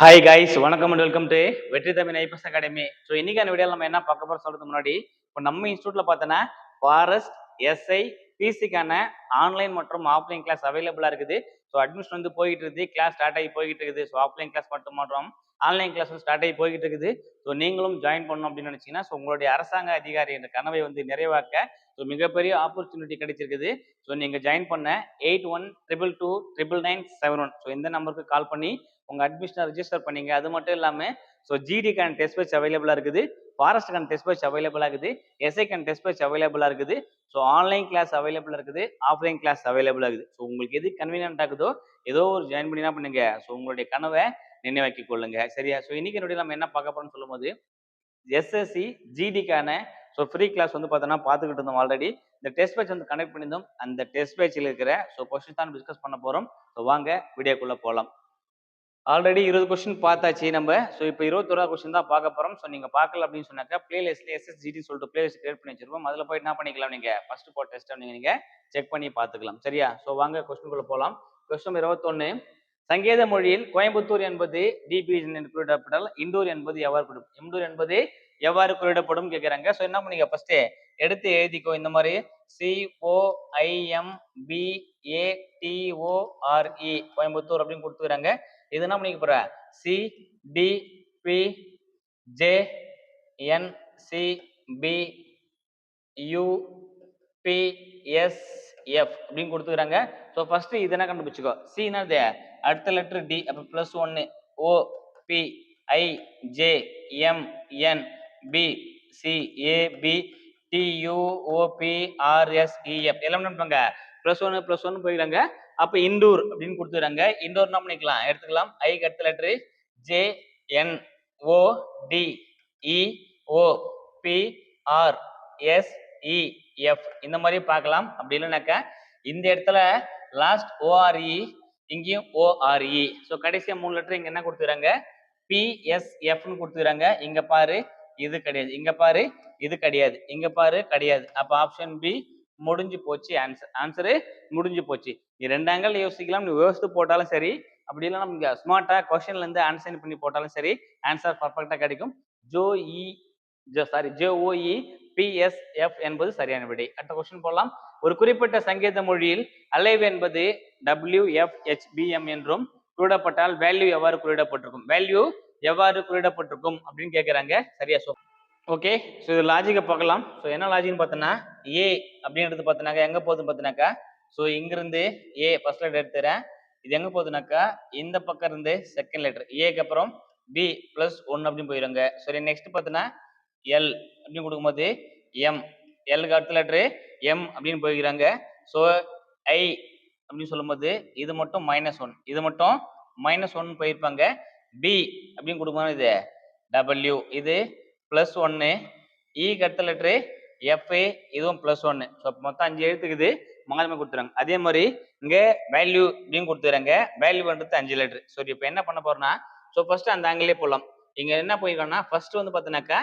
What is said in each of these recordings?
Hi guys வணக்கம் and welcome to Vetri Tamil IPS academy. So இன்னைக்கான video நம்ம என்ன பார்க்க போறோம் சொல்றதுக்கு முன்னாடி இப்போ நம்ம இன்ஸ்டியூட்ல பார்த்தோன்னா ஃபாரஸ்ட் எஸ்ஐ பிசிக்கான ஆன்லைன் மற்றும் ஆஃப்லைன் கிளாஸ் அவைலபிளாக இருக்குது. ஸோ அட்மிஷன் வந்து போயிட்டு இருக்குது கிளாஸ் ஸ்டார்ட் ஆகி போய்கிட்டு இருக்குது. ஸோ ஆஃப்லைன் கிளாஸ் மட்டும் மற்றும். ஆன்லைன் கிளாஸ் வந்து ஸ்டார்ட் ஆகி போய்கிட்டு இருக்குது. ஸோ நீங்களும் ஜாயின் பண்ணணும் அப்படின்னு நினச்சிங்கன்னா ஸோ உங்களுடைய அரசாங்க அதிகாரி என்ற கனவை வந்து நிறைவாக்க ஸோ மிகப்பெரிய ஆப்பர்ச்சுனிட்டி கிடைச்சிருக்குது. ஸோ நீங்கள் ஜாயின் பண்ண eight one triple two triple nine seven one so இந்த நம்பருக்கு கால் பண்ணி உங்கள் அட்மிஷனை ரிஜிஸ்டர் பண்ணீங்க. அது மட்டும் இல்லாமல் ஸோ ஜிடிக்கான டெஸ்ட் பேட்ச் அவைலபிளாக இருக்குது. ஃபாரஸ்ட்டுக்கான டெஸ்ட் பேட்ச் அவைலபிளாக இருக்குது. எஸ்ஐக்கான டெஸ்ட் பேட்ச் அவைலபிளாக இருக்குது. ஸோ ஆன்லைன் கிளாஸ் அவைலபிளாக இருக்குது. ஆஃப்லைன் கிளாஸ் அவைலபிளாக இருக்குது. ஸோ உங்களுக்கு எது கன்வீனியன்ட் ஆகுதோ ஏதோ ஒரு ஜாயின் பண்ணி தான் பண்ணுங்க. ஸோ உங்களுடைய கனவை நினைவாக்கி கொள்ளுங்க. சரியா? ஸோ இன்னைக்கு என்னுடைய நம்ம என்ன பார்க்க போறோம்னு சொல்லும்போது எஸ்எஸ்சி ஜிடிக்கான ஸோ ஃப்ரீ கிளாஸ் வந்து பார்த்தோன்னா பார்த்துக்கிட்டு இருந்தோம் ஆல்ரெடி இந்த டெஸ்ட் பேட்ச் வந்து கனெக்ட் பண்ணியிருந்தோம். அந்த டெஸ்ட் பேட்சில் இருக்கிற ஸோ கொஸ்டின் தான் டிஸ்கஸ் பண்ண போகிறோம் ஸோ வாங்க வீடியோக்குள்ளே போகலாம் ஆல்ரெடி இருபது கொஸ்டின் பார்த்தாச்சு நம்ம. ஸோ இப்போ இருபத்தொராது கொஸ்டின் தான் பார்க்க போகிறோம் ஸோ நீங்கள் பார்க்கல அப்படின்னு சொன்னாக்கா பிளேலிஸ்ட்ல எஸ்எஸ்ஜிடி சொல்லிட்டு பிளேலிஸ்ட் கிரியேட் பண்ணி வச்சிருப்போம். அதில் போய் என்ன பண்ணிக்கலாம் நீங்கள் ஃபர்ஸ்ட் போட் டெஸ்ட் நீங்கள் செக் பண்ணி பார்த்துக்கலாம். சரியா? ஸோ வாங்க கொஸ்டின்குள்ளே போகலாம் கொஸ்டின் இருபத்தொன்று சங்கேத மொழியில் கோயம்புத்தூர் என்பது டிபி என்று குறிப்பிடப்பட்டால் இண்டூர் என்பது எவ்வாறு குறிப்பிடும்? இண்டூர் என்பது எவ்வாறு குறிப்பிடப்படும் கேட்குறாங்க ஸோ என்ன பண்ணீங்க ஃபர்ஸ்ட் எடுத்து எழுதிக்கோ. இந்த மாதிரி C O I M B A Coimbatore அப்படின்னு கொடுத்துக்கிறாங்க. இது என்ன பண்ணிக்க போற? C T B J N C B U B S F அப்படின்னு கொடுத்துக்கிறாங்க. ஸோ ஃபர்ஸ்ட் இது என்ன கண்டுபிடிச்சிக்கோ? சி என்னது? அடுத்த லெட்டர் டி அப்போ ப்ளஸ் ஒன்று O B I J M N B C A B T U O B R S E F எல்லாம் என்ன பண்ணுவாங்க ப்ளஸ் ஒன்று ப்ளஸ் ஒன்று போயிடுறாங்க. அப்போ இண்டூர் அப்படின்னு கொடுத்துறாங்க இண்டோர் என்ன பண்ணிக்கலாம் எடுத்துக்கலாம். ஐக்கு அடுத்த letter J N O T E O B R S E F இந்த மாதிரி பார்க்கலாம். அப்படி இல்லைனாக்கா இந்த இடத்துல லாஸ்ட் ஓஆர்இ இங்கேயும் ஓஆர்இ ஸோ கடைசியாக மூணு லெட்டர் இங்கே என்ன கொடுத்துறாங்க பிஎஸ்எஃப்னு கொடுத்துறாங்க இங்கே பாரு இது கிடையாது. இங்கே பாரு இது கிடையாது. இங்கே பாரு கிடையாது. அப்போ ஆப்ஷன் பி முடிஞ்சு போச்சு. ஆன்சர் ஆன்சரு முடிஞ்சு போச்சு. நீ ரெண்டு ஆங்கிள் யோசிக்கலாம் நீ யோசித்து போட்டாலும் சரி. அப்படி இல்லைன்னா நமக்கு ஸ்மார்ட்டாக கொஷின்லேருந்து ஆன்சர் பண்ணி போட்டாலும் சரி ஆன்சர் பர்ஃபெக்டாக கிடைக்கும். Joe E sorry J O E B S F என்பது சரியான விடை. அடுத்த கொஸ்டின் போடலாம். ஒரு குறிப்பிட்ட சங்கீத மொழியில் அலைவ் என்பது டபிள்யூ எஃப் என்றும் குறியிடப்பட்டால் வேல்யூ எவ்வாறு குறியிடப்பட்டிருக்கும்? வேல்யூ எவ்வாறு குறியிடப்பட்டிருக்கும் அப்படின்னு கேட்குறாங்க சரியா? ஸோ ஓகே ஸோ இது லாஜிக்கை பார்க்கலாம். ஸோ என்ன லாஜிக்னு பார்த்தோன்னா ஏ அப்படின்றது பார்த்தோன்னாக்கா எங்கே போகுதுன்னு பார்த்தோன்னாக்கா ஸோ இங்கிருந்து ஏ ஃபர்ஸ்ட் லெட்டர் எடுத்துறேன். இது எங்கே போகுதுனாக்கா இந்த பக்கம் இருந்து செகண்ட் லெட்டர் ஏக்கு அப்புறம் பி ப்ளஸ் ஒன் அப்படின்னு போயிடுங்க சரி நெக்ஸ்ட் பார்த்தோன்னா எல் அப்படின்னு கொடுக்கும்போது எம் எல்லுக்கு அடுத்த லெட்ரு எம் அப்படின்னு போய்க்கிறாங்க ஸோ ஐ அப்படின்னு சொல்லும்போது இது மட்டும் மைனஸ் ஒன் இது மட்டும் மைனஸ் ஒன் போயிருப்பாங்க. பி அப்படின்னு கொடுக்கும்போது இது டபிள்யூ இது ப்ளஸ் ஒன்று இக்கு அடுத்த லெட்ரு எஃப்ஏ இதுவும் ப்ளஸ் ஒன்று ஸோ மொத்தம் அஞ்சு எழுத்துக்குது. மாதமே கொடுத்துறாங்க அதே மாதிரி இங்கே வேல்யூ அப்படின்னு கொடுத்துறாங்க. வேல்யூன்றது அஞ்சு லெட்ரு ஸோ இப்போ என்ன பண்ண போறோம்னா ஸோ ஃபர்ஸ்ட் அந்த ஆங்கிலே போகலாம் இங்கே என்ன போயிருக்கோம்னா ஃபர்ஸ்ட் வந்து பார்த்தீங்கன்னாக்கா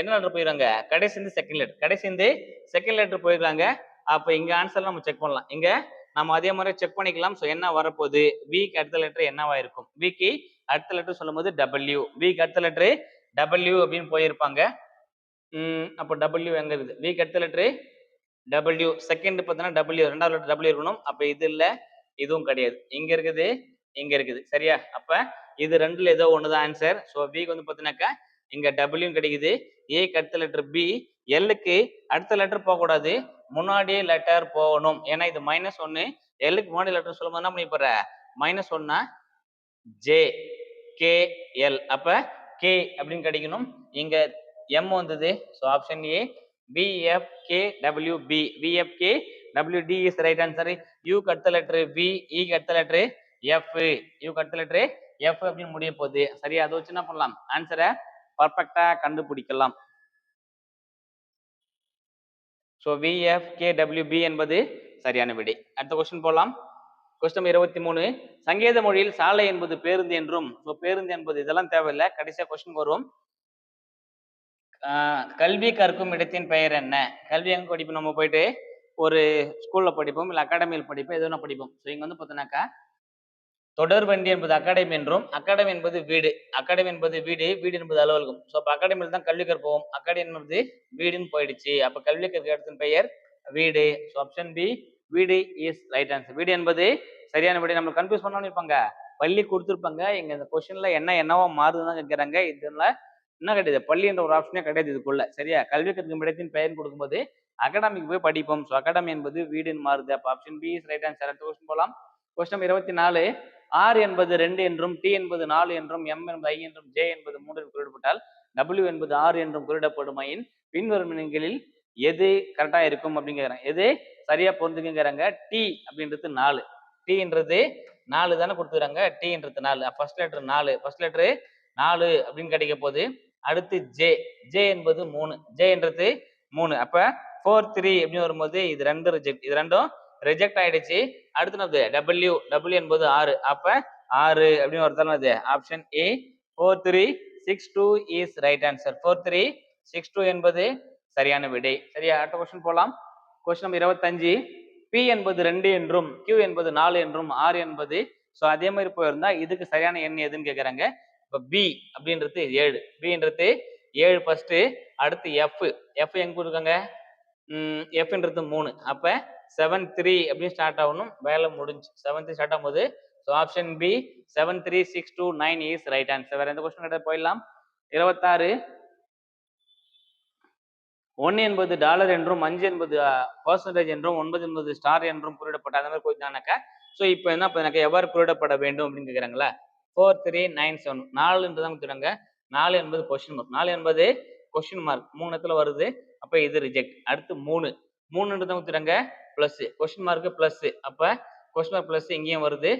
என்ன லெட்டர் போயிருக்காங்க? கடைசி இருந்து செகண்ட் லெட்டர் கடைசி இருந்து செகண்ட் லெட்டர் போயிருக்காங்க. அப்போ இங்கே ஆன்சர் நம்ம செக் பண்ணலாம். இங்கே நம்ம அதே மாதிரி செக் பண்ணிக்கலாம். ஸோ என்ன வரப்போகுது? விக்கு அடுத்த லெட்டர் என்னவா இருக்கும்? விக்கு அடுத்த லெட்டர் சொல்லும்போது டபிள்யூ விக்கு அடுத்த லெட்டர் டபிள்யூ அப்படின்னு போயிருப்பாங்க. அப்போ டபிள்யூ எங்க இருக்குது? விக்கு அடுத்த லெட்டர் டபிள்யூ செகண்ட் பார்த்தீங்கன்னா டபிள்யூ ரெண்டாவது லெட்டர் டபிள்யூ இருக்கணும். அப்போ இது இல்லை இதுவும் கிடையாது. இங்கே இருக்குது இங்கே இருக்குது. சரியா? அப்போ இது ரெண்டுல ஏதோ ஒன்று தான் ஆன்சர் ஸோ பிக்கு வந்து பார்த்தீங்கன்னாக்கா இங்கே டபிள்யூ கிடைக்குது. ஏக்கு அடுத்த லெட்டர் பி எல்லுக்கு அடுத்த லெட்டர் போகக்கூடாது. முன்னாடியே லெட்டர் போகணும். ஏன்னா இது மைனஸ் ஒன்று எல்லுக்கு முன்னாடி லெட்டர் சொல்லும்போது என்ன பண்ணி மைனஸ் ஒன்னா ஜே கே எல் அப்போ கே அப்படின்னு கிடைக்கணும். இங்கே எம் வந்தது. So option A BFKWB. K W B B F K W T is right answer யூக்கு அடுத்த லெட்டர் பி இக்கு அடுத்த லெட்டர் எஃப் யூக்கு அடுத்த லெட்டர் எஃப் அப்படின்னு முடிய போகுது. சரியா அதை வச்சு என்ன பண்ணலாம்? ஆன்சரை பர்ஃபெக்டா கண்டுபிடிக்கலாம். ஸோ விஎஃப் என்பது சரியான விடை. அடுத்த கொஸ்டின் போகலாம் கொஸ்டின் இருபத்தி மூணு. சங்கேத மொழியில் சாலை என்பது பேருந்து என்றும் ஸோ பேருந்து என்பது இதெல்லாம் தேவையில்லை. கடைசியா கொஸ்டின் வரும் கல்வி கற்கும் இடத்தின் பெயர் என்ன? கல்வி எங்க படிப்போம்? நம்ம போயிட்டு ஒரு ஸ்கூல்ல படிப்போம் இல்லை அகாடமியில் படிப்போம் எதுவும் படிப்போம். ஸோ இங்க வந்து பார்த்தோன்னாக்கா தொடர்வண்டி என்பது அகாடமி என்றும் அகாடமி என்பது வீடு. அகாடமி என்பது வீடு வீடு என்பது அலுவலகம். ஸோ அப்போ அகாடமியில் தான் கல்வி கற்போம். அகாடமி என்பது வீடுன்னு போயிடுச்சு. அப்போ கல்வி கற்க இடத்தின் பெயர் வீடு. ஸோ ஆப்ஷன் பி வீடு இஸ் ரைட் ஆன்சர் வீடு என்பது சரியான விடை. நம்மளுக்கு கன்ஃபியூஸ் பண்ணாம இருப்பாங்க. பள்ளி கொடுத்துருப்பாங்க. எங்க இந்த கொஸ்டின்ல என்ன என்னவோ மாறுதுன்னு கேட்கறாங்க இதுல என்ன கிடையாது? பள்ளி என்ற ஒரு ஆப்ஷனே கிடையாது இதுக்குள்ள. சரியா? கல்வி கற்கும் இடத்தின் பெயர் கொடுக்கும்போது அகாடமிக்கு போய் படிப்போம். ஸோ அகாடமி என்பது வீடுன்னு மாறுது. அப்போ option B is right answer அடுத்த கொஸ்டின் போகலாம் கொஸ்டின் இருபத்தி நாலு ஆர் என்பது ரெண்டு என்றும் டி என்பது நாலு என்றும் எம் என்பது ஐ என்றும் ஜே என்பது மூன்று என்று குறிப்பிட்டால் டபிள்யூ என்பது ஆறு என்றும் குறிப்பிடப்படுமையின் பின்வரும் இனங்களில் எது கரெக்டாக இருக்கும் அப்படிங்கிறாங்க எது சரியா பொருந்துக்குங்கிறாங்க டி அப்படின்றது நாலு. டீன்றது நாலு தானே கொடுத்துக்கிறாங்க டீன்றது நாலு. ஃபர்ஸ்ட் லெட்டர் நாலு. ஃபர்ஸ்ட் லெட்டரு நாலு அப்படின்னு கிடைக்க போகுது அடுத்து ஜே ஜே என்பது மூணு. ஜே என்றது மூணு. அப்ப ஃபோர் த்ரீ அப்படின்னு வரும்போது இது ரெண்டு ரிஜெக்ட் இது ரெண்டும் ரிஜெக்ட் ஆயிடுச்சு. அடுத்தது டபிள்யூ டபிள்யூ என்பது ஆறு. அப்ப ஆறு அப்படின்னு ஒருத்தர் அது option A four three six two is right answer four three six two என்பது சரியான விடை. சரியா? அடுத்த கொஸ்டின் போகலாம் கொஸ்டின் நம்பர் இருபத்தஞ்சு. பி என்பது ரெண்டு என்றும் கியூ என்பது நாலு என்றும் ஆறு என்பது ஸோ அதே மாதிரி போயிருந்தா இதுக்கு சரியான எண் எதுன்னு கேட்குறாங்க இப்போ பி அப்படின்றது ஏழு. பின்றது ஏழு ஃபர்ஸ்ட் அடுத்து எஃப் எஃப் எங்க கொடுக்காங்க? எஃப்ன்றது மூணு. அப்போ செவன் த்ரீ அப்படின்னு ஸ்டார்ட் ஆகணும். வேலை முடிஞ்சு. செவன் த்ரீ ஸ்டார்ட் ஆகும்போது so option B seven three six two nine is right answer வேற எந்த கொஸ்டின் கிட்ட போயிடலாம். இருபத்தாறு. ஒன்று என்பது டாலர் என்றும் அஞ்சு என்பது பர்சன்டேஜ் என்றும் ஒன்பது என்பது ஸ்டார் என்றும் குறிப்பிடப்பட்ட அந்த மாதிரி போயிட்டானாக்கா ஸோ இப்போ என்ன பண்ணாக்கா எவ்வாறு குறிப்பிடப்பட வேண்டும் அப்படின்னு கேட்குறாங்களா ஃபோர் த்ரீ நைன் செவன் நாலு என்று தான் கொடுத்துறாங்க நாலு என்பது கொஸ்டின் மார்க் நாலு என்பது கொஸ்டின் மார்க் மூணு இடத்துல வருது. அப்போ இது ரிஜெக்ட் அடுத்து மூணு. மூணுன்றது தான் கொடுத்துறாங்க ப்ளஸ் கொஸ்டின் மார்க் ப்ளஸ் அப்போ கொஸ்டின் மார்க் ப்ளஸ் இங்கேயும் வருது.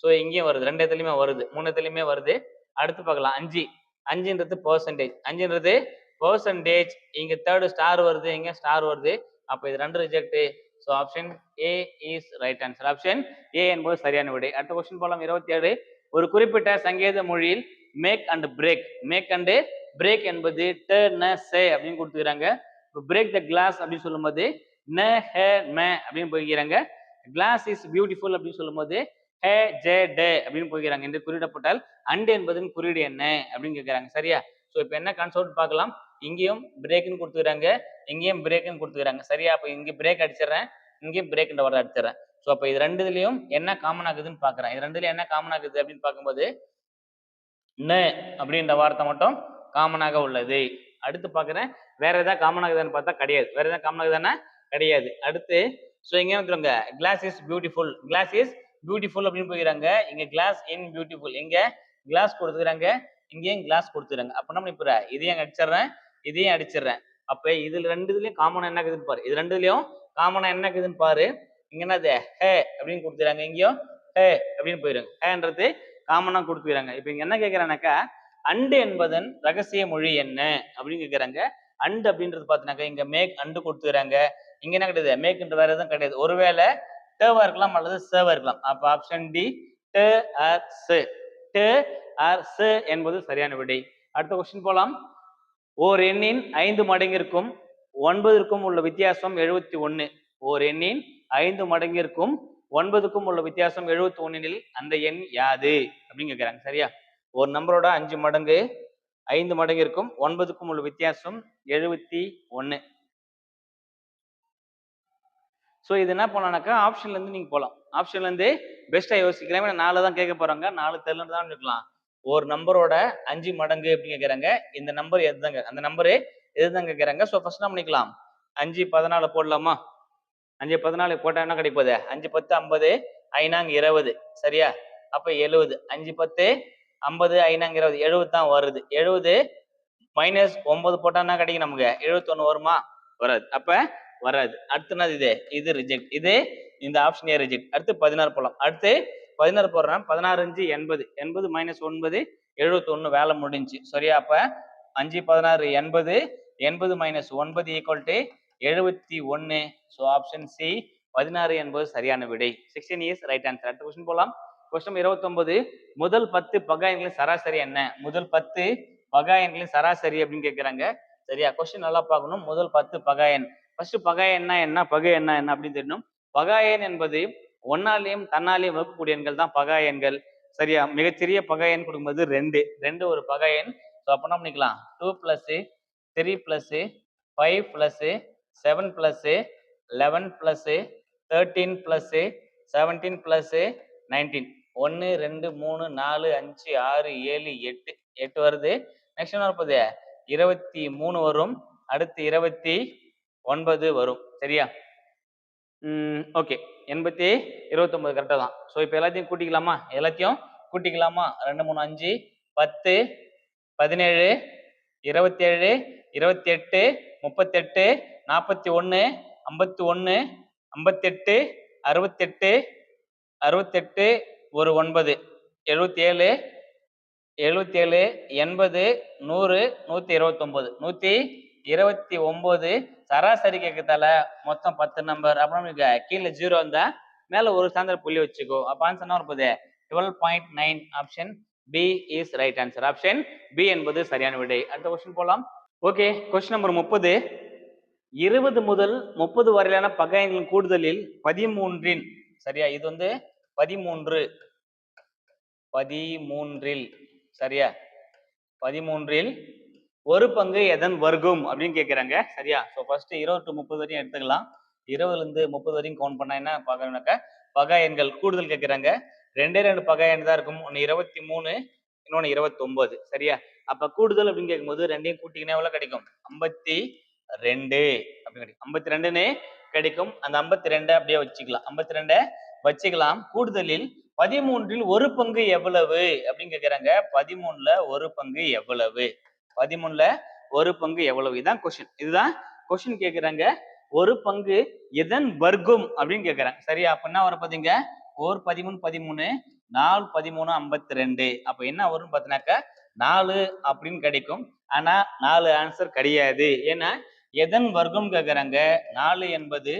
ஸோ இங்கேயும் வருது. ரெண்டு இடத்துலையுமே வருது. மூணு இடத்துலையுமே வருது. அடுத்து பார்க்கலாம். அஞ்சு. அஞ்சுன்றது பர்சன்டேஜ் அஞ்சுன்றது பர்சன்டேஜ் இங்கே தேர்டு ஸ்டார் வருது. இங்கே ஸ்டார் வருது. அப்போ இது ரெண்டு reject so option A is right answer option A என்பது சரியான விடை. அடுத்த கொஸ்டின் போகலாம் இருபத்தி ஏழு. ஒரு குறிப்பிட்ட சங்கேத மொழியில் make and break make and break என்பது ட ந சே அப்படின்னு கொடுத்துக்கிறாங்க. இப்போ பிரேக் த கிளாஸ் அப்படின்னு சொல்லும்போது ந ஹே மே அப்படின்னு போய்க்கிறாங்க. கிளாஸ் இஸ் பியூட்டிஃபுல் அப்படின்னு சொல்லும்போது ஹே ஜே டே அப்படின்னு போய்க்கிறாங்க. என்று குறியிடப்பட்டால் அண்டு என்பதன் குறியீடு என்ன அப்படின்னு கேட்குறாங்க. சரியா? ஸோ இப்போ என்ன கான்செப்ட் பார்க்கலாம்? இங்கேயும் பிரேக்குன்னு கொடுத்துக்கிறாங்க. இங்கேயும் பிரேக்குன்னு கொடுத்துக்கிறாங்க. சரியா? அப்போ இங்கே பிரேக் அடிச்சிடறேன். இங்கேயும் பிரேக்ன்ற வர அடிச்சிடுறேன். ஸோ அப்போ இது ரெண்டுலையும் என்ன காமன் ஆகுதுன்னு பார்க்குறேன் இது ரெண்டுலையும் என்ன காமன் ஆகுது அப்படின்னு பார்க்கும்போது ந அப்படின்ற வார்த்தை மட்டும் காமனாக உள்ளது. அடுத்து பார்க்குறேன் வேற ஏதாவது காமன் ஆகுதுன்னு பார்த்தா கிடையாது. வேற ஏதாவது காமன் ஆகுதுன்னா கிடையாது. அடுத்து ஸோ இங்கே வந்துருங்க glass is beautiful glass is beautiful அப்படின்னு போகிறாங்க இங்கே கிளாஸ் இன் பியூட்டிஃபுல் இங்கே கிளாஸ் கொடுத்துக்கிறாங்க. இங்கேயும் கிளாஸ் கொடுத்துறாங்க அப்போ நம்ம இப்போ இதையும் அடிச்சிடுறேன். இதையும் அடிச்சிடுறேன். அப்போ இதில் ரெண்டு இதுலயும் காமனாக என்ன இருக்குதுன்னு பாரு. இது ரெண்டுலேயும் காமனாக என்ன ஆகுதுன்னு பாரு. இங்க என்னது ஹே அப்படின்னு கொடுத்துறாங்க எங்கேயோ? ஹே அப்படின்னு போயிருங்க ஹேன்றது காமனாக கொடுத்துறாங்க இப்போ இங்க என்ன கேட்கறானாக்கா அண்டு என்பதன் ரகசிய மொழி என்ன? அப்படின்னு கேட்குறாங்க அண்டு அப்படின்றது பார்த்தீங்கன்னாக்கா இங்க மேக் அண்டு கொடுத்துக்கிறாங்க. இங்க என்ன கிடையாது? மேக்ன்ற வேற எதுவும் கிடையாது. ஒருவேளை டேவா இருக்கலாம் அல்லது சேவா இருக்கலாம். அப்போ ஆப்ஷன் டி டே ஆர் சு. டே ஆர் சு என்பது சரியான விடை. அடுத்த கொஸ்டின் போலாம். ஓர் எண்ணின் ஐந்து மடங்கிற்கும் ஒன்பதற்கும் உள்ள வித்தியாசம் எழுபத்தி ஒன்று ஓர் எண்ணின் ஐந்து மடங்கிற்கும் ஒன்பதுக்கும் உள்ள வித்தியாசம் எழுபத்தி ஒன்னில் அந்த எண் யாது அப்படின்னு கேட்குறாங்க சரியா? ஒரு நம்பரோட அஞ்சு மடங்கு ஐந்து மடங்கிற்கும் ஒன்பதுக்கும் உள்ள வித்தியாசம் எழுபத்தி ஒன்னு ஸோ இது என்ன பண்ணலாம்னாக்கா ஆப்ஷன்லேருந்து நீங்கள் போகலாம் ஆப்ஷன்லேருந்து பெஸ்ட்டாக யோசிக்கிறேன் ஏன்னா நாலு தான் கேட்க போறாங்க. நாலு தெரியலன்னு தான் இருக்கலாம். ஒரு நம்பரோட அஞ்சு மடங்கு அப்படின்னு கேட்குறாங்க இந்த நம்பர் எதுதாங்க? அந்த நம்பரு எதுதான் கேட்குறாங்க ஸோ ஃபர்ஸ்ட் என்ன பண்ணிக்கலாம்? அஞ்சு பதினாலு போடலாமா? அஞ்சு பதினாலு போட்டா என்ன கிடைப்பது? அஞ்சு பத்து ஐம்பது ஐநாங்க இருபது. சரியா? அப்ப எழுபது அஞ்சு பத்து ஐம்பது ஐநாங்க இருபது. எழுபது தான் வருது. எழுபது மைனஸ் ஒன்பது போட்டா என்ன கிடைக்கும் நமக்கு? எழுபத்தொன்னு வருமா? வராது. அப்ப வராது. அடுத்தது இது. இது ரிஜெக்ட் இது இந்த ஆப்ஷனே ரிஜெக்ட் அடுத்து பதினாறு போலாம் அடுத்து பதினாறு போடுறேன். பதினாறு அஞ்சு எண்பது. எண்பது மைனஸ் ஒன்பது எழுபத்தொன்னு வேலை முடிஞ்சு சரியா? அப்ப அஞ்சு பதினாறு எண்பது எண்பது மைனஸ் ஒன்பது ஈக்குவல் டு எழுபத்தி ஒன்று ஸோ ஆப்ஷன் சி பதினாறு என்பது சரியான விடை. சிக்ஸ்டீன் இயர்ஸ் ரைட் ஆன்சர் அடுத்த கொஸ்டின் போகலாம் கொஸ்டின் இருபத்தொன்பது முதல் பத்து பகாயன்களின் சராசரி என்ன? முதல் பத்து பகாயன்களின் சராசரி அப்படின்னு கேட்குறாங்க சரியா? கொஸ்டின் நல்லா பார்க்கணும். முதல் பத்து பகாயன் ஃபர்ஸ்ட் பகாயன்னா என்ன? பகை என்ன என்ன அப்படின்னு தெரியணும். பகாயன் என்பது ஒன்னாலையும் தன்னாலையும் வகுக்கக்கூடிய எண்கள் தான் பகாயன்கள் சரியா? மிகச்சிறிய பகாயன் கொடுக்கும்போது ரெண்டு. ரெண்டு ஒரு பகாயன் ஸோ அப்போ என்ன பண்ணிக்கலாம்? Two plus three plus five plus seven plus eleven plus thirteen plus seventeen plus nineteen ஒன்று ரெண்டு மூணு நாலு அஞ்சு ஆறு ஏழு எட்டு. எட்டு வருது. நெக்ஸ்ட் என்ன வரப்போகுது? இருபத்தி மூணு வரும். அடுத்து இருபத்தி ஒன்பது வரும். சரியா? ஓகே எண்பத்தி இருபத்தொம்பது கரெக்டாக தான். ஸோ இப்போ எல்லாத்தையும் கூட்டிக்கலாமா? எல்லாத்தையும் கூட்டிக்கலாமா? ரெண்டு மூணு அஞ்சு பத்து பதினேழு இருபத்தேழு இருபத்தி எட்டு முப்பத்தெட்டு நாற்பத்தி ஒன்று ஐம்பத்தி ஒன்று ஐம்பத்தெட்டு அறுபத்தெட்டு அறுபத்தெட்டு ஒரு ஒன்பது. எழுபத்தி ஏழு எழுபத்தி ஏழு எண்பது நூறு நூற்றி இருபத்தொம்போது. நூற்றி இருபத்தி ஒம்பது. சராசரி கேட்கத்தால மொத்தம் பத்து நம்பர் அப்புறம் கீழே ஜீரோ இருந்தால் மேலே ஒரு சாயந்தரம் புள்ளி வச்சுக்கோ. அப்போ ஆன்சர் என்ன இருப்பது twelve point nine option B is right answer option B என்பது சரியான விடை. அடுத்த கொஸ்டின் போகலாம் ஓகே கொஸ்டின் நம்பர் முப்பது. இருபது முதல் முப்பது வரையிலான பகையங்களின் கூடுதலில் பதிமூன்றின் சரியா? இது வந்து பதிமூன்று. பதிமூன்றில் சரியா? பதிமூன்றில் ஒரு பங்கு எதன் வர்க்கம் அப்படின்னு கேட்குறாங்க சரியா? ஸோ ஃபர்ஸ்ட் இருபது டு முப்பது வரையும் எடுத்துக்கலாம். இருபதுலேருந்து முப்பது வரையும் கவுண்ட் பண்ணா என்ன? பார்க்கணும்னாக்கா பகா எண்கள் கூடுதல் கேட்குறாங்க ரெண்டே ரெண்டு பகா எண் தான் இருக்கும். ஒன்று இருபத்தி மூணு இன்னொன்று இருபத்தொம்போது சரியா? அப்போ கூடுதல் அப்படின்னு கேட்கும்போது ரெண்டையும் கூட்டிங்கன்னா எவ்வளோ கிடைக்கும்? ஐம்பத்தி ரெண்டு அப்படின்னு கிடைக்கும். ஐம்பத்தி ரெண்டுன்னு கிடைக்கும். அந்த ஐம்பத்தி ரெண்டை அப்படியே வச்சுக்கலாம். ஐம்பத்தி ரெண்டை வச்சுக்கலாம். கூடுதலில் பதிமூன்றில் ஒரு பங்கு எவ்வளவு அப்படின்னு கேக்குறாங்க. பதிமூணுல ஒரு பங்கு எவ்வளவு? பதிமூணுல ஒரு பங்கு எவ்வளவு? இதான் கொஸ்டின் இதுதான் கொஸ்டின் கேக்குறாங்க. ஒரு பங்கு எதன் வர்க்கம் அப்படின்னு கேக்குறாங்க. சரியா? அப்ப என்ன வரும் பாத்தீங்க? ஓர் பதிமூணு பதிமூணு நாலு பதிமூணு ஐம்பத்தி ரெண்டு அப்ப என்ன வரும்னு பாத்தினாக்க நாலு அப்படின்னு கிடைக்கும். ஆனா நாலு ஆன்சர் கிடையாது. ஏன்னா எதன் வர்க்கம் கேட்குறாங்க நாலு என்பது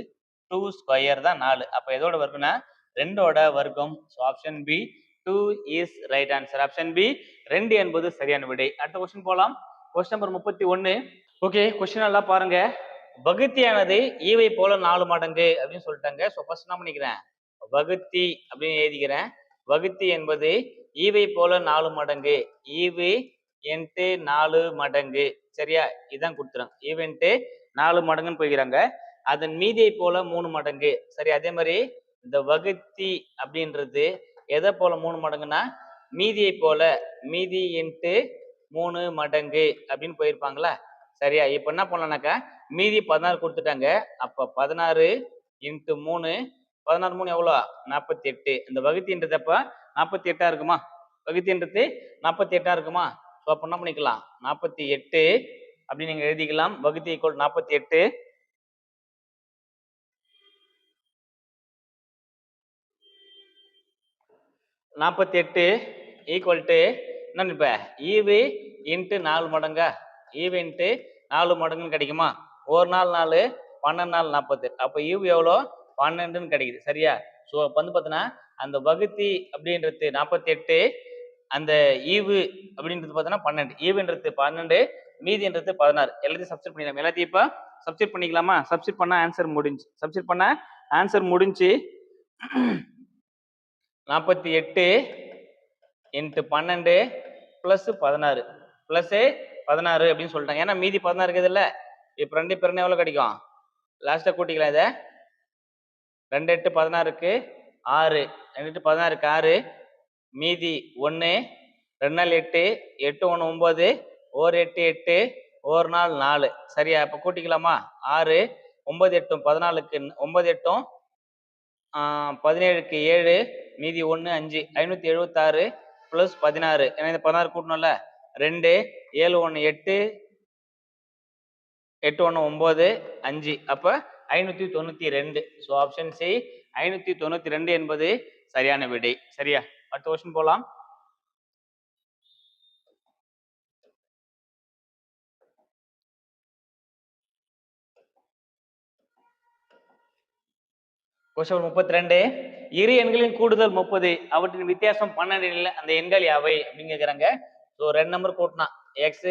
டூ ஸ்கொயர் தான் நாலு. அப்போ எதோட வர்க்கம்னா? ரெண்டோட வர்க்கம். So option B two is right answer option B ரெண்டு என்பது சரியான விடை. அடுத்த கொஸ்டின் போகலாம் கொஸ்டின் நம்பர் முப்பத்தி ஒன்று ஓகே கொஸ்டின் எல்லாம் பாருங்க. வகுத்தியானது e ஈவை போல நாலு மடங்கு அப்படின்னு சொல்லிட்டாங்க. ஸோ ஃபர்ஸ்ட் என்ன பண்ணிக்கிறேன்? வகுத்தி அப்படின்னு எழுதிக்கிறேன். வகுத்தி என்பது e ஈவை போல நாலு மடங்கு. E ஈவு என்ட்டு நாலு மடங்கு. சரியா? இதான் கொடுத்துறாங்க ஈவென்ட்டு நாலு மடங்குன்னு போய்க்கிறாங்க. அதன் மீதியை போல மூணு மடங்கு. சரி அதே மாதிரி இந்த வகுத்தி அப்படின்றது எதை போல மூணு மடங்குன்னா? மீதியை போல. மீதி இன்ட்டு மூணு மடங்கு அப்படின்னு போயிருப்பாங்களா? சரியா? இப்போ என்ன பண்ணலாம்னாக்கா மீதி பதினாறு கொடுத்துட்டாங்க. அப்போ பதினாறு இன்ட்டு மூணு. பதினாறு மூணு எவ்வளோ? நாற்பத்தி எட்டு. இந்த வகுத்தின்றது அப்போ நாற்பத்தி எட்டா இருக்குமா? வகுத்தின்றது நாற்பத்தி எட்டா இருக்குமா? ஸோ அப்போ என்ன பண்ணிக்கலாம்? நாற்பத்தி எட்டு அப்படின்னு நீங்க எழுதிக்கலாம். வகுத்தி ஈக்குவல் நாற்பத்தி எட்டு. நாற்பத்தி எட்டு ஈக்குவல் டு என்ன இப்போ ஈவு இன்ட்டு நாலு மடங்க? ஈவு இன்ட்டு நாலு மடங்குன்னு கிடைக்குமா? ஒரு நாள் நாலு பன்னெண்டு நாள் நாற்பது அப்போ ஈவு எவ்வளோ? பன்னெண்டுன்னு கிடைக்குது. சரியா? ஸோ அப்போ வந்து பார்த்தீங்கன்னா அந்த வகுத்தி அப்படின்றது நாற்பத்தி எட்டு அந்த ஈவு அப்படின்றது பார்த்தோன்னா பன்னெண்டு. ஈவுன்றது பன்னெண்டு மீதின்றது பதினாறு. எல்லாத்தையும் சப்ஸ்டிட் பண்ணிடலாம்? எல்லாத்தையும் இப்போ சப்ஸ்டிட் பண்ணிக்கலாமா? சப்ஸ்டிட் பண்ணால் ஆன்சர் முடிஞ்சு சப்ஸ்டிட் பண்ணால் ஆன்சர் முடிஞ்சு நாற்பத்தி எட்டு இன்ட்டு பன்னெண்டு ப்ளஸ் பதினாறு. ப்ளஸ்ஸு பதினாறு அப்படின்னு சொல்லிட்டாங்க. ஏன்னா மீதி பதினாறு இருக்குது இல்லை? இப்போ ரெண்டு பேருன்னு எவ்வளோ கிடைக்கும்? லாஸ்ட்டாக கூட்டிக்கலாம் இதை. ரெண்டு எட்டு பதினாறுக்கு ஆறு. ரெண்டு எட்டு பதினாறுக்கு ஆறு. மீதி ஒன்று ரெண்டு நாள் எட்டு எட்டு ஒன்று ஒம்பது ஓர் எட்டு எட்டு ஒரு நாள் நாலு. சரியா? இப்போ கூட்டிக்கலாமா? ஆறு ஒம்பது எட்டும் பதினாலுக்கு ஒம்பது எட்டும் பதினேழுக்கு ஏழு மீதி ஒன்று அஞ்சு ஐநூற்றி எழுபத்தாறு ப்ளஸ் பதினாறு. ஏன்னா இந்த பதினாறு கூட்டணும்ல? ரெண்டு ஏழு ஒன்று எட்டு எட்டு ஒன்று ஒம்பது அஞ்சு. அப்போ ஐநூற்றி தொண்ணூற்றி ரெண்டு. ஸோ ஆப்ஷன் சி ஐநூற்றி தொண்ணூற்றி ரெண்டு என்பது சரியான விடை. சரியா? அடுத்த கொஸ்டின் போகலாம் கொஸ்டின் முப்பத்தி ரெண்டு இரு எண்களின் கூடுதல் முப்பது அவற்றின் வித்தியாசம் பன்னெண்டு இல்லை அந்த எண்கள் யாவை அப்படின்னு கேட்குறாங்க ஸோ ரெண்டு நம்பர் கூட்டினா X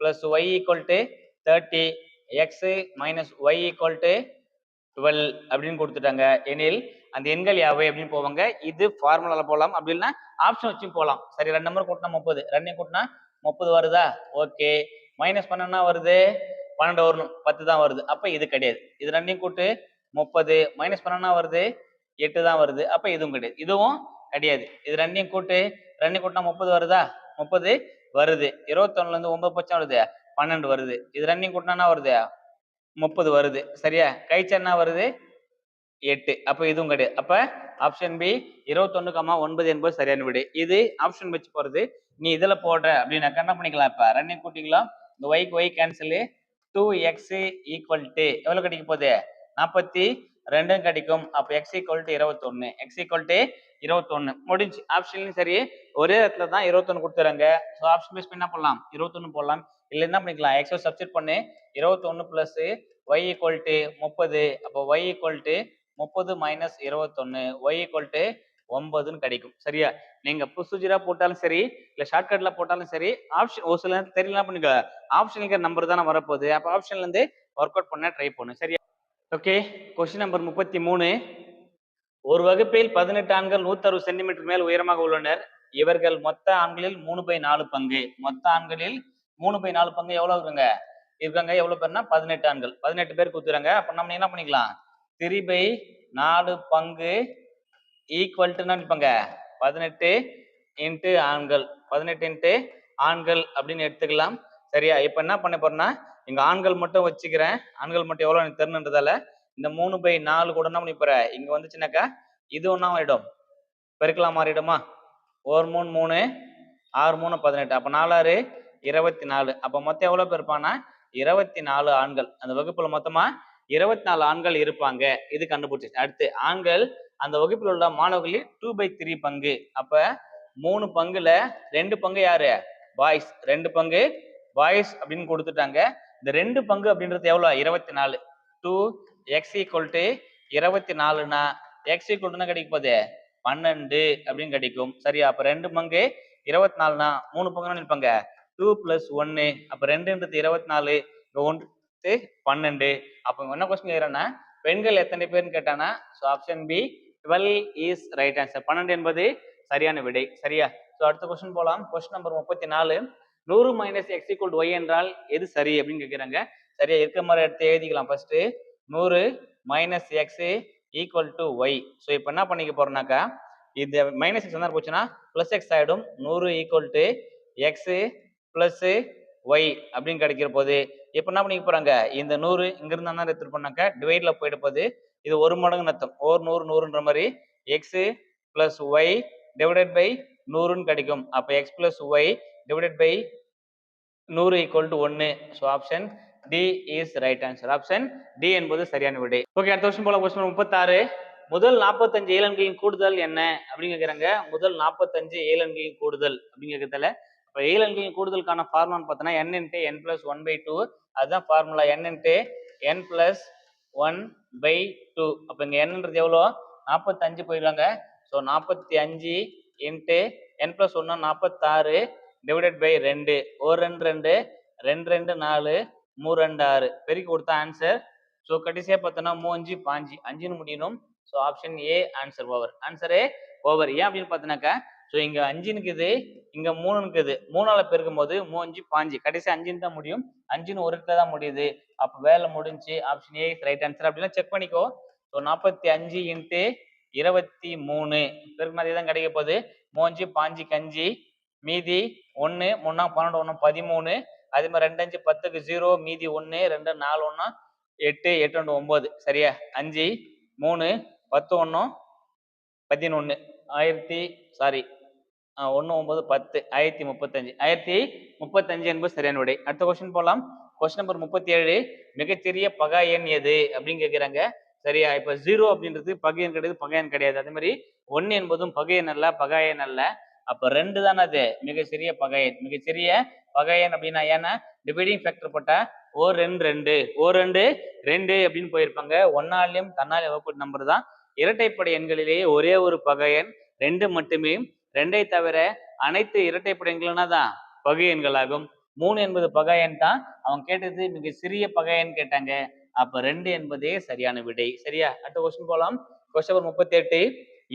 plus Y equal to thirty X minus Y equal to twelve அப்படின்னு கொடுத்துட்டாங்க. எனில் அந்த எண்கள் யாவை அப்படின்னு போவாங்க. இது ஃபார்முலால போகலாம் அப்படி இல்லைன்னா ஆப்ஷன் வச்சும் போகலாம் சரி ரெண்டு நம்பர் கூட்டினா முப்பது. ரெண்டையும் கூட்டினா முப்பது வருதா? ஓகே மைனஸ் பண்ணனா வருது? பன்னெண்டு வரணும். பத்து தான் வருது. அப்போ இது கிடையாது. இது ரெண்டையும் கூட்டு முப்பது. மைனஸ் பண்ணனா வருது? எட்டு தான் வருது. அப்போ இதுவும் கிடையாது. இதுவும் கிடையாது. இது ரெண்டையும் கூட்டு ரெண்டையும் கூட்டினா முப்பது வருதா? முப்பது வருது. இருபத்தொன்னுலேருந்து ஒன்பது பட்சம் வருது. பன்னெண்டு வருது. இது ரெண்டையும் கூட்டினா வருது? முப்பது வருது. சரியா? கழிச்சா என்ன வருது? எட்டு. அப்ப இதுவும் கிடையாது. அப்ப ஆப்ஷன் பி இருபத்தொன்னு கமா ஒன்பது என்பது சரியான விடு. இது ஆப்ஷன் வச்சு போறது. நீ இதுல போடுற அப்படின்னாக்கா என்ன பண்ணிக்கலாம். இப்ப ரன்னிங் கூட்டிங்களா இந்த ஒய்க்கு Y cancel two X equal to எவ்வளவு கிடைக்க போகுது? நாற்பத்தி ரெண்டும் கிடைக்கும். அப்ப எக்ஸ் ஈக்குவல் டு இருபத்தொன்னு. எக்ஸ் ஈக்குவல் டு இருபத்தொன்னு. முடிஞ்சு. ஆப்ஷன்லயும் சரி. ஒரே இடத்துல தான் இருபத்தொன்னு கொடுத்துறாங்க. ஸோ ஆப்ஷன் பேஸ் என்ன பண்ணலாம் இருபத்தொன்னு போடலாம். இல்லை என்ன பண்ணிக்கலாம்? எக்ஸோ சப்ஸ்டிட் பண்ணு. இருபத்தொன்னு பிளஸ் ஒய் ஈக்குவல் டு முப்பது. அப்போ ஒய் ஈக்குவல் டு முப்பது மைனஸ் இருபத்தொன்னு ஒய் ஈக்குவல் டு ஒன்பதுன்னு கிடைக்கும். சரியா? நீங்க ப்ரொசீஜரா போட்டாலும் சரி இல்ல ஷார்ட்கட்ல போட்டாலும் சரி ஆப்ஷன் ஒரு சில தெரியல பண்ணுங்க. ஆப்ஷனுக்கு நம்பர் தானே வரப்போகுது. அப்போ ஆப்ஷன்ல இருந்து ஒர்க் அவுட் பண்ண ட்ரை பண்ணு. சரியா? ஓகே கொஸ்டின் நம்பர் முப்பத்தி மூணு. ஒரு வகுப்பில் பதினெட்டு ஆண்கள் நூத்தறுபது சென்டிமீட்டர் மேல் உயரமாக உள்ளனர். இவர்கள் மொத்த ஆண்களில் மூணு பை நாலு பங்கு. மொத்த ஆண்களில் மூணு பை நாலு பங்கு எவ்வளவு இருக்குங்க? இருக்காங்க எவ்வளவு பேர்னா பதினெட்டு ஆண்கள். பதினெட்டு பேர் குத்துறாங்க. அப்ப நம்ம என்ன பண்ணிக்கலாம்? த்ரீ பை நாலு பங்கு ஈக்குவல் நினைப்பாங்க? பதினெட்டு இன்ட்டு ஆண்கள். பதினெட்டு இன்ட்டு ஆண்கள் அப்படின்னு எடுத்துக்கலாம். சரியா? இப்போ என்ன பண்ண போறேன்னா இங்க ஆண்கள் மட்டும் வச்சுக்கிறேன். ஆண்கள் மட்டும் எவ்வளோ எனக்கு தெரிணுன்றதால இந்த மூணு பை நாலு கூட என்ன பண்ணி போறேன் இங்க வந்துச்சுனாக்கா இது ஒன்றா ஆயிடும் பெருக்கலாம் மாறிடுமா? ஒரு மூணு மூணு ஆறு மூணு பதினெட்டு. அப்போ நாலாறு இருபத்தி நாலு. அப்போ மொத்தம் எவ்வளோ பேர் இருப்பான்னா இருபத்தி நாலு ஆண்கள். அந்த வகுப்புல மொத்தமா இருபத்தி நாலு ஆண்கள் இருப்பாங்க. இது கண்டுபிடிச்சு அடுத்து ஆண்கள் அந்த வகுப்பில் உள்ள மாணவர்களில் டூ பை த்ரீ பங்கு. அப்ப மூணு பங்குல ரெண்டு பங்கு யாரு? பாய்ஸ் ரெண்டு பங்கு பாய்ஸ் அப்படின்னு கொடுத்துட்டாங்க. இந்த ரெண்டு பங்கு அப்படின்றது எவ்வளவு? இருபத்தி நாலு. டூ எக்ஸ் ஈக்குவல் டு இருபத்தி நாலுனா எக்ஸ் ஈக்குவல்னா கிடைக்க போகுது? பன்னெண்டு அப்படின்னு கிடைக்கும். சரியா? அப்ப ரெண்டு பங்கு இருபத்தி நாலுனா மூணு பங்குன்னு நினைப்பாங்க டூ பிளஸ் ஒன்னு அப்ப ரெண்டுன்றது இருபத்தி நாலு. ஒன்று பன்னெண்டு. அப்போ என்ன கொஸ்டின் கேட்கறேன்னா பெண்கள் எத்தனை பேர்னு கேட்டானா so option B twelve is right answer பன்னெண்டு என்பது சரியான விடை. சரியா? ஸோ அடுத்த கொஸ்டின் போகலாம் கொஸ்டின் நம்பர் முப்பத்தி நாலு நூறு மைனஸ் எக்ஸ் ஈக்குவல் ஒய் என்றால் எது சரி அப்படின்னு கேட்குறாங்க சரியா? இருக்க மாதிரி எடுத்து எழுதிக்கலாம். ஃபர்ஸ்ட் நூறு minus X equal to Y so இப்போ என்ன பண்ணிக்க போறோம்னாக்கா இது மைனஸ் எக்ஸ் என்ன போச்சுன்னா ப்ளஸ் எக்ஸ் ஆகிடும் நூறு equal to X plus Y அப்படின்னு கிடைக்கிற போது இப்போ என்ன பண்ணிக்க போறாங்க? இந்த நூறு இங்கிருந்து என்ன எடுத்துட்டு போனாக்க டிவைட்ல போயிடுப்பது போகுது. இது ஒரு மடங்கு நத்தம் ஓர் நூறு நூறுன்ற மாதிரி X plus Y divided by நூறுன்னு கிடைக்கும். அப்போ X plus Y divided by நூறு ஈக்குவல் டு ஒன்று so option D is right answer option D என்பது சரியான விடை. ஓகே அடுத்த வருஷம் போல கொஸ்டின் முப்பத்தாறு. முதல் நாற்பத்தஞ்சு ஏழன்களின் கூடுதல் என்ன? அப்படின்னு கேட்குறாங்க முதல் நாற்பத்தஞ்சு ஏழன்களின் கூடுதல் அப்படின்னு கேட்கறதுல இப்போ ஏழன்களின் கூடுதலுக்கான ஃபார்முலான்னு பார்த்தோன்னா N N plus one by two அதுதான் ஃபார்முலா என்னன்ட்டு N plus one by two அப்போ இங்கே என்னன்றது எவ்வளோ நாற்பத்தஞ்சு போயிடுவாங்க. ஸோ நாற்பத்தி அஞ்சு இன்ட்டு என் பிளஸ் ஒன்று நாற்பத்தாறு டிவைடட் பை ரெண்டு. ஒரு ரெண்டு ரெண்டு. ரெண்டு ரெண்டு நாலு. மூணு ரெண்டு ஆறு. பெருக்கி கொடுத்தா ஆன்சர் ஸோ கடைசியாக பார்த்தோன்னா மூஞ்சு பாஞ்சு. அஞ்சுன்னு முடியணும். So option A answer over ஆன்சரே over ஏன் அப்படின்னு பார்த்தோன்னாக்கா ஸோ இங்கே அஞ்சுன்னு இருக்குது இங்கே மூணு இருக்குது மூணால பெருக்கும் போது மூஞ்சு பாஞ்சு கடைசி அஞ்சுன்னு தான் முடியும். அஞ்சுன்னு ஒரு இடத்துல தான் முடியுது. அப்போ வேலை முடிஞ்சு ஆப்ஷன் ஏ ரைட் ஆன்சர் அப்படின்னா செக் பண்ணிக்கோ. ஸோ நாற்பத்தி அஞ்சு இன்ட்டு இருபத்தி மூணு. பெருக்கு மாதிரி தான் கிடைக்க போகுது. மூஞ்சு பாஞ்சு கஞ்சி. மீதி ஒன்று மூணா பன்னெண்டு ஒன்று பதிமூணு. அதே மாதிரி ரெண்டு அஞ்சு பத்துக்கு ஜீரோ மீதி ஒன்று ரெண்டு நாலு ஒன்றா எட்டு எட்டு ரெண்டு ஒம்பது சரியா? அஞ்சு மூணு பத்து ஒன்றும் பதினொன்று ஆயிரத்தி சாரி ஒன்று ஒன்பது பத்து ஆயிரத்தி முப்பத்தஞ்சு. ஆயிரத்தி முப்பத்தஞ்சு என்பது சரியான விடை. அடுத்த கொஸ்டின் போகலாம் கொஸ்டின் நம்பர் முப்பத்தி ஏழு மிகச்சிறிய பகா எண் எது அப்படின்னு கேட்குறாங்க சரியா? இப்போ ஜீரோ அப்படின்றது பகை எண் கிடையாது பகை எண் கிடையாது. அதே மாதிரி ஒன்று என்பதும் பகை எண் அல்ல பகா எண் அல்ல. அப்போ ரெண்டு தானே அது? மிகச்சிறிய பகையன் மிகச்சிறிய பகையன் அப்படின்னா ஏன்னா டிவைடிங் ஃபேக்டர் போட்டால் ஓ ரெண்டு ரெண்டு. ஓ ரெண்டு ரெண்டு அப்படின்னு போயிருப்பாங்க. ஒன்னாலையும் தன்னாலையும் வகுப்பு நம்பர் தான். இரட்டைப்படை எண்களிலேயே ஒரே ஒரு பகையன் ரெண்டு மட்டுமே ரெண்டை தவிர அனைத்து இரட்டை எண்களும்னா தான் பகை எண்களாகும் மூணு என்பது பகையன் தான். அவங்க கேட்டது மிக சிறிய பகையன் கேட்டாங்க. அப்ப ரெண்டு என்பதே சரியான விடை. சரியா? அடுத்த கொஸ்டின் போலாம். கொஸ்டின் நம்பர் முப்பத்தி எட்டு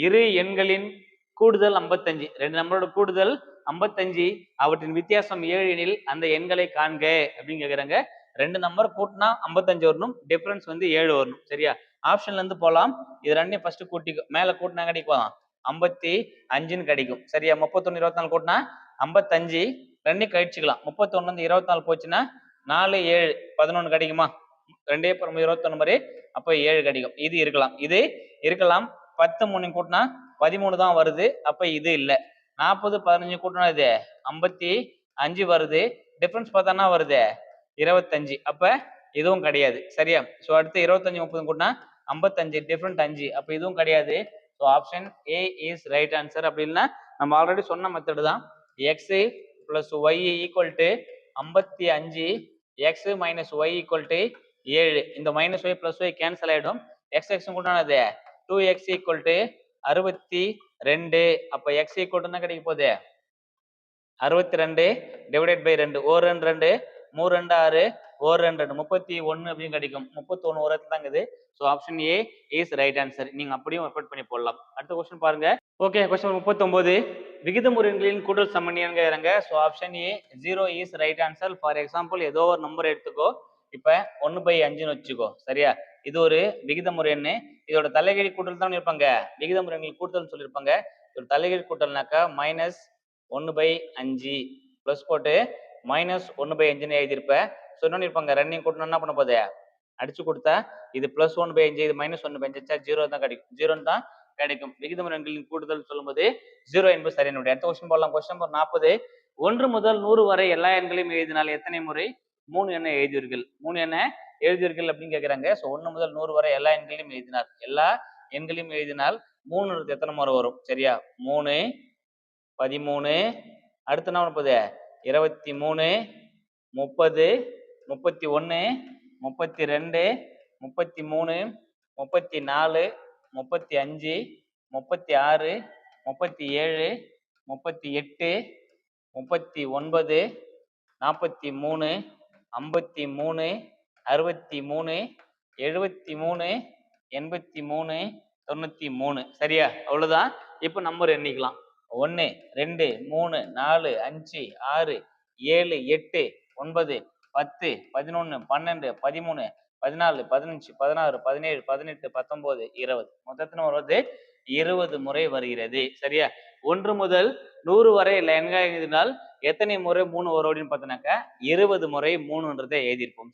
இரு எண்களின் கூடுதல் ஐம்பத்தஞ்சு. ரெண்டு நம்பரோட கூடுதல் ஐம்பத்தஞ்சு. அவற்றின் வித்தியாசம் ஏழு எனில் அந்த எண்களை காண்க அப்படின்னு கேக்குறாங்க. ரெண்டு நம்பர் கூட்டினா ஐம்பத்தஞ்சு வரணும். டிஃபரன்ஸ் வந்து ஏழு வரணும். சரியா? ஆப்ஷன்ல இருந்து போலாம். இது ரெண்டையும் ஃபர்ஸ்ட் கூட்டி மேல கூட்டினா போகலாம் ஐம்பத்தி அஞ்சுன்னு கிடைக்கும். சரியா? முப்பத்தொன்னு இருபத்தி நாலு கூட்டினா ஐம்பத்தஞ்சு. ரெண்டையும் கழிச்சுக்கலாம். முப்பத்தொன்னு வந்து இருபத்தி நாலு போச்சுன்னா நாலு ஏழு பதினொன்று கிடைக்குமா? ரெண்டே புறம் இருபத்தொன்னு மாதிரி அப்போ ஏழு கிடைக்கும். இது இருக்கலாம். இது இருக்கலாம். பத்து மூணு கூட்டினா பதிமூணு தான் வருது. அப்போ இது இல்லை. நாற்பது பதினஞ்சு கூட்டினா இது ஐம்பத்தி அஞ்சு வருது. டிஃப்ரென்ஸ் பார்த்தோன்னா வருது? இருபத்தஞ்சு. அப்போ இதுவும் கிடையாது. சரியா? ஸோ அடுத்து இருபத்தஞ்சு முப்பது கூட்டினா ஐம்பத்தஞ்சு. டிஃப்ரெண்ட் அஞ்சு. அப்போ இதுவும் கிடையாது. So option A is right answer அப்படின்னா நம்ம ஆல்ரெடி சொன்ன மெத்தடு தான். X plus Y equal to ஐம்பத்தி அஞ்சு X minus Y equal to ஏழு. இந்த minus Y plus Y cancel ஆகிடும் எக்ஸ் எக்ஸ் கூட்டானது. டூ எக்ஸ் ஈக்குவல் டு அறுபத்தி ரெண்டு. அப்போ எக்ஸ் ஈக்குவல் தான் கிடைக்க போகுது? அறுபத்தி ரெண்டு டிவைடட் பை ரெண்டு. ஓர் ரெண்டு ரெண்டு. மூணு ரெண்டு ஆறு. ஃபோர் ஹண்ட்ரட் முப்பத்தி ஒன்று அப்படின்னு கிடைக்கும். முப்பத்தி ஒன்று ஒரு தாங்குது. So option A is right answer நீங்க அப்படியும் ரெஃபர் பண்ணி போடலாம். அடுத்த கொஸ்டின் பாருங்க. ஓகே கொஸ்டின் முப்பத்தொம்போது. விகித முறைகளின் கூட்டல் சமன்யாங்கிறாங்க so option A zero is right answer for example ஏதோ ஒரு நம்பர் எடுத்துக்கோ. இப்போ ஒன்று பை அஞ்சுன்னு வச்சுக்கோ. சரியா? இது ஒரு விகித முறைன்னு இதோட தலைகீழ் கூட்டல் தான் இருப்பாங்க? விகித முறைகள் கூட்டல் சொல்லியிருப்பாங்க. இதோட தலைகீழ் கூட்டல்னாக்கா மைனஸ் ஒன்று பை அஞ்சு. ப்ளஸ் போட்டு மைனஸ் ஒன்று பை அஞ்சுன்னு எழுதியிருப்பேன் ஸோ இன்னொன்று இருப்பாங்க ரன்னிங் கூட்டணும் என்ன பண்ண போதே அடிச்சு கொடுத்தா இது ப்ளஸ் ஒன் பை அஞ்சு இது மைனஸ் ஒன்று பை அஞ்சு ஜீரோ தான் கிடைக்கும். ஜீரோன்னு தான் கிடைக்கும். விகிதம் ரன்களின் கூடுதல் சொல்லும்போது ஜீரோ என்பது சரியான சரியானுடைய அடுத்த கொஸ்டின் போடலாம். கொஸ்டின் நம்பர் நாற்பது. ஒன்று முதல் நூறு வரை எல்லா எண்களையும் எழுதினால் எத்தனை முறை மூணு எண்ணை எழுதியீர்கள்? மூணு எண்ணை எழுதியீர்கள் அப்படின்னு கேட்குறாங்க ஸோ ஒன்று முதல் நூறு வரை எல்லா எண்களையும் எழுதினார் எல்லா எண்களையும் எழுதினால் மூணு எத்தனை முறை வரும்? சரியா? மூணு பதிமூணு அடுத்து என்ன முப்பது இருபத்தி மூணு முப்பது முப்பத்தி ஒன்று முப்பத்தி ரெண்டு முப்பத்தி மூணு முப்பத்தி நாலு முப்பத்தி அஞ்சு முப்பத்தி ஆறு முப்பத்தி ஏழு முப்பத்தி எட்டு முப்பத்தி ஒன்பது நாற்பத்தி மூணு ஐம்பத்தி மூணு அறுபத்தி மூணு எழுபத்தி மூணு எண்பத்தி மூணு தொண்ணூற்றி மூணு. சரியா? அவ்வளோதான் இப்போ நம்பர் எண்ணிக்கலாம். ஒன்று ரெண்டு மூணு நாலு அஞ்சு ஆறு ஏழு எட்டு ஒன்பது பத்து பதினொன்று பன்னெண்டு பதிமூணு பதினாலு பதினஞ்சு பதினாறு பதினேழு பதினெட்டு பத்தொன்பது இருபது. மொத்தத்தில் வருவது இருபது முறை வருகிறது. சரியா? ஒன்று முதல் நூறு வரை இல்லை. எண்கள் எழுதினால் எத்தனை முறை? மூணு வரும் அப்படின்னு பார்த்தோம்னாக்கா இருபது முறை மூணுன்றதை எழுதியிருப்போம்.